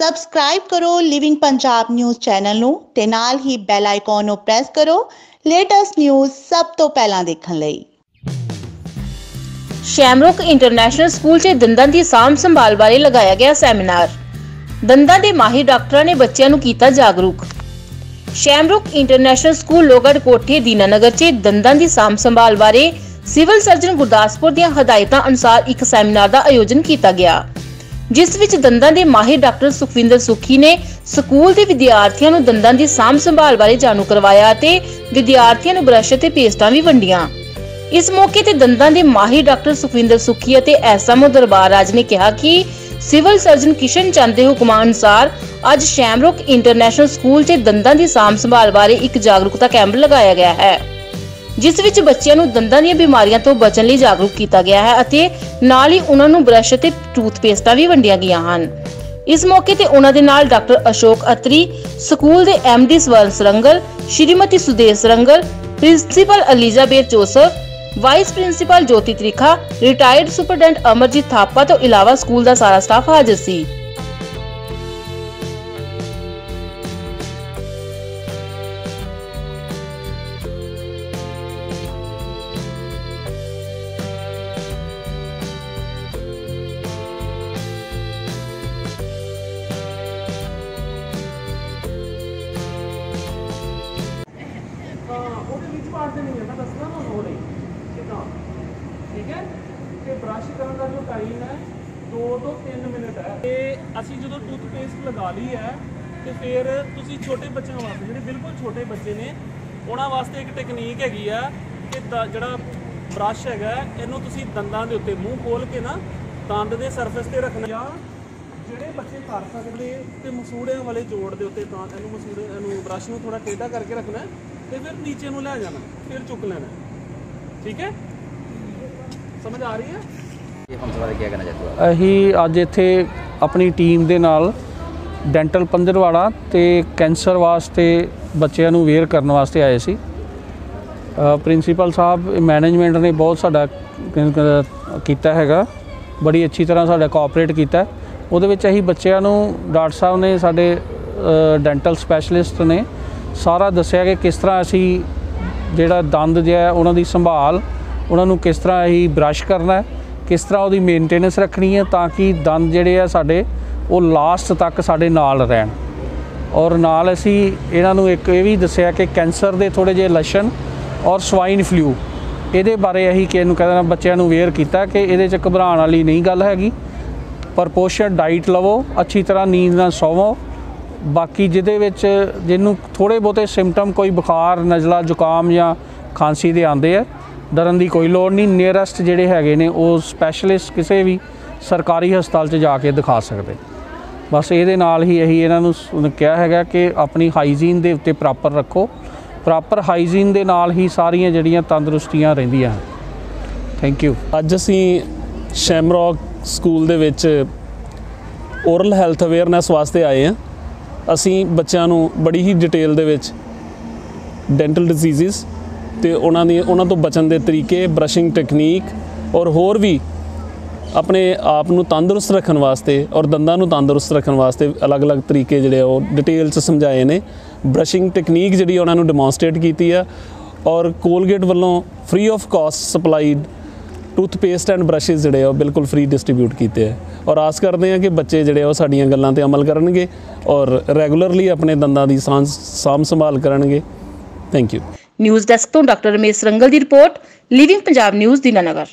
Subscribe ਕਰੋ living Punjab news channel ਨੂੰ ਤੇ ਨਾਲ ਹੀ ਬੈਲ ਆਈਕਨ ਨੂੰ ਪ੍ਰੈਸ ਕਰੋ ਲੇਟੈਸਟ ਨਿਊਜ਼ ਸਭ ਤੋਂ ਪਹਿਲਾਂ ਦੇਖਣ ਲਈ। ਸ਼ੈਮਰੋਕ ਇੰਟਰਨੈਸ਼ਨਲ ਸਕੂਲ 'ਚ ਦੰਦਾਂ ਦੀ ਸਾਂਭ ਸੰਭਾਲ ਬਾਰੇ ਲਗਾਇਆ ਗਿਆ ਸੈਮੀਨਾਰ। ਦੰਦਾਂ ਦੇ ਮਾਹਿਰ ਡਾਕਟਰਾਂ ਨੇ ਬੱਚਿਆਂ ਨੂੰ ਕੀਤਾ ਜਾਗਰੂਕ। ਸ਼ੈਮਰੋਕ ਇੰਟਰਨੈਸ਼ਨਲ ਸਕੂਲ ਲੋਗੜ ਕੋਠੇ ਦੀਨਾਨਗਰ 'ਚ ਦੰਦਾਂ ਦੀ ਸਾਂਭ ਸੰਭਾਲ ਬਾਰੇ ਸਿਵਲ ਸਰਜਨ ਗੁਰਦਾਸਪੁਰ ਦੀਆਂ ਹਦਾਇਤਾਂ ਅਨੁਸਾਰ ਇੱਕ ਸੈਮੀਨਾਰ ਦਾ ਆਯੋਜਨ ਕੀਤਾ ਗਿਆ। ਜਿਸ ਵਿੱਚ ਦੰਦਾਂ ਦੇ ਮਾਹਿਰ ਡਾਕਟਰ ਸੁਖਵਿੰਦਰ ਸੁਖੀ ਨੇ ਸਕੂਲ ਦੇ ਵਿਦਿਆਰਥੀਆਂ ਨੂੰ ਦੰਦਾਂ ਦੀ ਸਾਂਭ ਸੰਭਾਲ ਬਾਰੇ ਜਾਣੂ ਕਰਵਾਇਆ ਅਤੇ ਵਿਦਿਆਰਥੀਆਂ ਨੂੰ ਬ੍ਰਸ਼ ਅਤੇ ਪੇਸਟਾਂ ਵੀ ਵੰਡੀਆਂ। ਇਸ ਮੌਕੇ ਤੇ ਦੰਦਾਂ ਦੇ ਮਾਹਿਰ ਡਾਕਟਰ ਸੁਖਵਿੰਦਰ ਸੁਖੀ ਅਤੇ ਐਸਐਮਓ ਦਰਬਾਰ ਰਾਜ ਨੇ ਕਿਹਾ ਕਿ ਸਿਵਲ ਸਰਜਨ ਕਿਸ਼ਨ ਚੰਦ ਦੇ ਹੁਕਮਾਂ ਅਨੁਸਾਰ ਅੱਜ ਸ਼ੈਮਰੋਕ ਇੰਟਰਨੈਸ਼ਨਲ ਸਕੂਲ 'ਚ ਦੰਦਾਂ ਦੀ ਸਾਂਭ ਸੰਭਾਲ ਬਾਰੇ ਇੱਕ ਜਾਗਰੂਕਤਾ ਕੈਂਪ ਲਗਾਇਆ ਗਿਆ ਹੈ। ਜਿਸ ਵਿੱਚ ਬੱਚਿਆਂ ਨੂੰ ਦੰਦਾਂ ਦੀਆਂ ਬਿਮਾਰੀਆਂ ਤੋਂ ਬਚਣ ਲਈ ਜਾਗਰੂਕ ਕੀਤਾ ਗਿਆ ਹੈ ਅਤੇ ਨਾਲ ਹੀ ਉਹਨਾਂ ਨੂੰ ਬ੍ਰਸ਼ ਅਤੇ ਟੂਥਪੇਸਟਾਂ ਵੀ ਵੰਡੀਆਂ ਗਈਆਂ ਹਨ। ਇਸ ਮੌਕੇ ਤੇ ਉਹਨਾਂ ਦੇ ਨਾਲ ਡਾਕਟਰ ਅਸ਼ੋਕ ਅਤਰੀ, ਸਕੂਲ ਦੇ MD Swaran Sarangal, Shrimati Sudesh Sarangal, principal Elizabeth Joseph, vice principal Jyoti Trikha, retired superintendent Amarjit Thapa ਤੋਂ ਇਲਾਵਾ ਸਕੂਲ ਦਾ ਸਾਰਾ ਸਟਾਫ ਹਾਜ਼ਰ ਸੀ। ਉਹਦੇ ਵਿੱਚ ਪਾ ਹੈ ਮੈਂ ਦੱਸਦਾ ਨਾ ਉਹਨੇ ਕਿਦਾਂ ਠੀਕ ਹੈ? ਤੇ ਬ੍ਰਸ਼ ਕਰਨ ਦਾ ਜੋ ਟਾਈਮ ਹੈ 2 ਤੋਂ 3 ਮਿੰਟ ਹੈ। ਤੇ ਅਸੀਂ ਜਦੋਂ ਟੂਥਪੇਸਟ ਲਗਾ ਲਈ ਹੈ, ਤੇ ਫਿਰ ਤੁਸੀਂ ਛੋਟੇ ਬੱਚਿਆਂ ਵਾਸਤੇ, ਜਿਹੜੇ ਬਿਲਕੁਲ ਛੋਟੇ ਬੱਚੇ ਨੇ, ਉਹਨਾਂ ਵਾਸਤੇ ਇੱਕ ਟੈਕਨੀਕ ਹੈਗੀ ਆ ਕਿ ਜਿਹੜਾ ਬ੍ਰਸ਼ ਹੈਗਾ, ਇਹਨੂੰ ਤੁਸੀਂ ਦੰਦਾਂ ਦੇ ਉੱਤੇ, ਮੂੰਹ ਖੋਲ ਕੇ ਨਾ, ਦੰਦ ਦੇ ਸਰਫੇਸ ਤੇ ਰੱਖਣਾ। ਜਾਂ ਜਿਹੜੇ ਬੱਚੇ ਕਰ ਸਕਦੇ ਤੇ ਮਸੂੜਿਆਂ ਵਾਲੇ ਜੋੜ ਦੇ ਉੱਤੇ ਤਾਂ ਇਹਨੂੰ ਮਸੂੜੇ, ਇਹਨੂੰ ਬ੍ਰਸ਼ ਨੂੰ ਥੋੜਾ ਟੇਢਾ ਕਰਕੇ ਰੱਖਣਾ। ਤੇ ਫਿਰ ਨੀਚੇ ਨੂੰ ਲੈ ਜਾਣਾ ਫਿਰ ਚੁੱਕ ਲੈਣਾ। ਠੀਕ ਹੈ? ਸਮਝ ਆ ਰਹੀ ਹੈ? ਇਹ ਹਮਸਵਾ ਦੇ ਕੀ ਕਹਿਣਾ ਚਾਹੁੰਦੇ ਹੋ ਅਸੀਂ ਅੱਜ ਇੱਥੇ ਆਪਣੀ ਟੀਮ ਦੇ ਨਾਲ ਡੈਂਟਲ ਪੰਜਰਵਾੜਾ ਤੇ ਕੈਂਸਰ ਵਾਸਤੇ ਬੱਚਿਆਂ ਨੂੰ ਵੇਅਰ ਕਰਨ ਵਾਸਤੇ ਆਏ ਸੀ। ਪ੍ਰਿੰਸੀਪਲ ਸਾਹਿਬ ਮੈਨੇਜਮੈਂਟ ਨੇ ਬਹੁਤ ਸਾਡਾ ਕੀਤਾ ਹੈਗਾ। ਬੜੀ ਅੱਛੀ ਤਰ੍ਹਾਂ ਸਾਡਾ ਕੋਆਪਰੇਟ ਕੀਤਾ। ਉਹਦੇ ਵਿੱਚ ਅਸੀਂ ਬੱਚਿਆਂ ਨੂੰ ਡਾਕਟਰ ਸਾਹਿਬ ਨੇ ਸਾਡੇ ਡੈਂਟਲ ਸਪੈਸ਼ਲਿਸਟ ਨੇ ਸਾਰਾ ਦੱਸਿਆ ਕਿ ਕਿਸ ਤਰ੍ਹਾਂ ਅਸੀਂ ਜਿਹੜਾ ਦੰਦ ਜਿਹਾ ਉਹਨਾਂ ਦੀ ਸੰਭਾਲ, ਉਹਨਾਂ ਨੂੰ ਕਿਸ ਤਰ੍ਹਾਂ ਅਸੀਂ ਬ੍ਰਸ਼ ਕਰਨਾ ਹੈ, ਕਿਸ ਤਰ੍ਹਾਂ ਉਹਦੀ ਮੇਨਟੇਨੈਂਸ ਰੱਖਣੀ ਹੈ ਤਾਂ ਕਿ ਦੰਦ ਜਿਹੜੇ ਆ ਸਾਡੇ, ਉਹ ਲਾਸਟ ਤੱਕ ਸਾਡੇ ਨਾਲ ਰਹਿਣ। ਔਰ ਨਾਲ ਅਸੀਂ ਇਹਨਾਂ ਨੂੰ ਇੱਕ ਇਹ ਵੀ ਦੱਸਿਆ ਕਿ ਕੈਂਸਰ ਦੇ ਥੋੜੇ ਜਿਹੇ ਲੱਛਣ ਔਰ ਸਵਾਈਨ ਫਲੂ ਇਹਦੇ ਬਾਰੇ ਅਸੀਂ ਕਿ ਇਹਨੂੰ ਕਹਿੰਦਾ ਬੱਚਿਆਂ ਨੂੰ ਅਵੇਅਰ ਕੀਤਾ ਕਿ ਇਹਦੇ 'ਚ ਘਬਰਾਉਣ ਵਾਲੀ ਨਹੀਂ ਗੱਲ ਹੈਗੀ। ਪ੍ਰਪੋਰਸ਼ਨ ਡਾਈਟ ਲਵੋ, ਅੱਛੀ ਤਰ੍ਹਾਂ ਨੀਂਦ ਨਾਲ ਸੌਵੋ ਬਾਕੀ ਜਿਹਦੇ ਵਿੱਚ ਜਿਹਨੂੰ ਥੋੜੇ ਬਹੁਤੇ ਸਿੰਪਟਮ ਕੋਈ ਬੁਖਾਰ, ਨਜ਼ਲਾ, ਜ਼ੁਕਾਮ ਜਾਂ ਖਾਂਸੀ ਦੇ ਆਉਂਦੇ ਆ, ਡਰਨ ਦੀ ਕੋਈ ਲੋੜ ਨਹੀਂ ਨੀਅਰੈਸਟ ਜਿਹੜੇ ਹੈਗੇ ਨੇ ਉਹ ਸਪੈਸ਼ਲਿਸਟ ਕਿਸੇ ਵੀ ਸਰਕਾਰੀ ਹਸਪਤਾਲ 'ਚ ਜਾ ਕੇ ਦਿਖਾ ਸਕਦੇ। ਬਸ ਇਹਦੇ ਨਾਲ ਹੀ ਅਸੀਂ ਇਹਨਾਂ ਨੂੰ ਕਿਹਾ ਹੈਗਾ ਕਿ ਆਪਣੀ ਹਾਈਜੀਨ ਦੇ ਉੱਤੇ ਪ੍ਰੋਪਰ ਰੱਖੋ। ਪ੍ਰੋਪਰ ਹਾਈਜੀਨ ਦੇ ਨਾਲ ਹੀ ਸਾਰੀਆਂ ਜਿਹੜੀਆਂ ਤੰਦਰੁਸਤੀਆਂ ਰਹਿੰਦੀਆਂ ਹਨ। ਥੈਂਕ ਯੂ ਅੱਜ ਅਸੀਂ ਸ਼ੈਮਰੌਕ ਸਕੂਲ ਦੇ ਵਿੱਚ ਓਰਲ ਹੈਲਥ ਅਵੇਅਰਨੈਸ ਵਾਸਤੇ ਆਏ ਹਾਂ। ਅਸੀਂ ਬੱਚਿਆਂ ਨੂੰ ਬੜੀ ਹੀ ਡਿਟੇਲ ਦੇ ਵਿੱਚ ਡੈਂਟਲ ਡਿਜ਼ੀਜ਼ਸ ਤੇ ਉਹਨਾਂ ਦੀ ਉਹਨਾਂ ਤੋਂ ਬਚਣ ਦੇ ਤਰੀਕੇ ਬ੍ਰਸ਼ਿੰਗ ਟੈਕਨੀਕ ਔਰ ਹੋਰ ਵੀ ਆਪਣੇ ਆਪ ਨੂੰ ਤੰਦਰੁਸਤ ਰੱਖਣ ਵਾਸਤੇ ਔਰ ਦੰਦਾਂ ਨੂੰ ਤੰਦਰੁਸਤ ਰੱਖਣ ਵਾਸਤੇ ਅਲੱਗ-ਅਲੱਗ ਤਰੀਕੇ ਜਿਹੜੇ ਆ ਉਹ ਡਿਟੇਲ ਚ ਸਮਝਾਏ ਨੇ। ਬ੍ਰਸ਼ਿੰਗ ਟੈਕਨੀਕ ਜਿਹੜੀ ਉਹਨਾਂ ਨੂੰ ਡੈਮੋਨਸਟ੍ਰੇਟ ਕੀਤੀ ਆ ਔਰ ਕੋਲਗੇਟ ਵੱਲੋਂ free of cost supplied toothpaste and brushes ਜਿਹੜੇ ਆ ਉਹ ਬਿਲਕੁਲ ਫ੍ਰੀ ਡਿਸਟ੍ਰੀਬਿਊਟ ਕੀਤੇ ਆ। ਔਰ ਆਸ ਕਰਦੇ ਆ ਕਿ ਬੱਚੇ ਜਿਹੜੇ ਆ ਉਹ ਸਾਡੀਆਂ ਗੱਲਾਂ ਤੇ ਅਮਲ ਕਰਨਗੇ ਔਰ ਰੈਗੂਲਰਲੀ ਆਪਣੇ ਦੰਦਾਂ ਦੀ ਸਾਂਭ ਸਾਂਭ ਸੰਭਾਲ ਕਰਨਗੇ। ਥੈਂਕ ਯੂ ਨਿਊਜ਼ ਡੈਸਕ ਤੋਂ ਡਾਕਟਰ ਰਮੇਸ਼ ਰੰਗਲ ਦੀ report living Punjab news Dinanagar.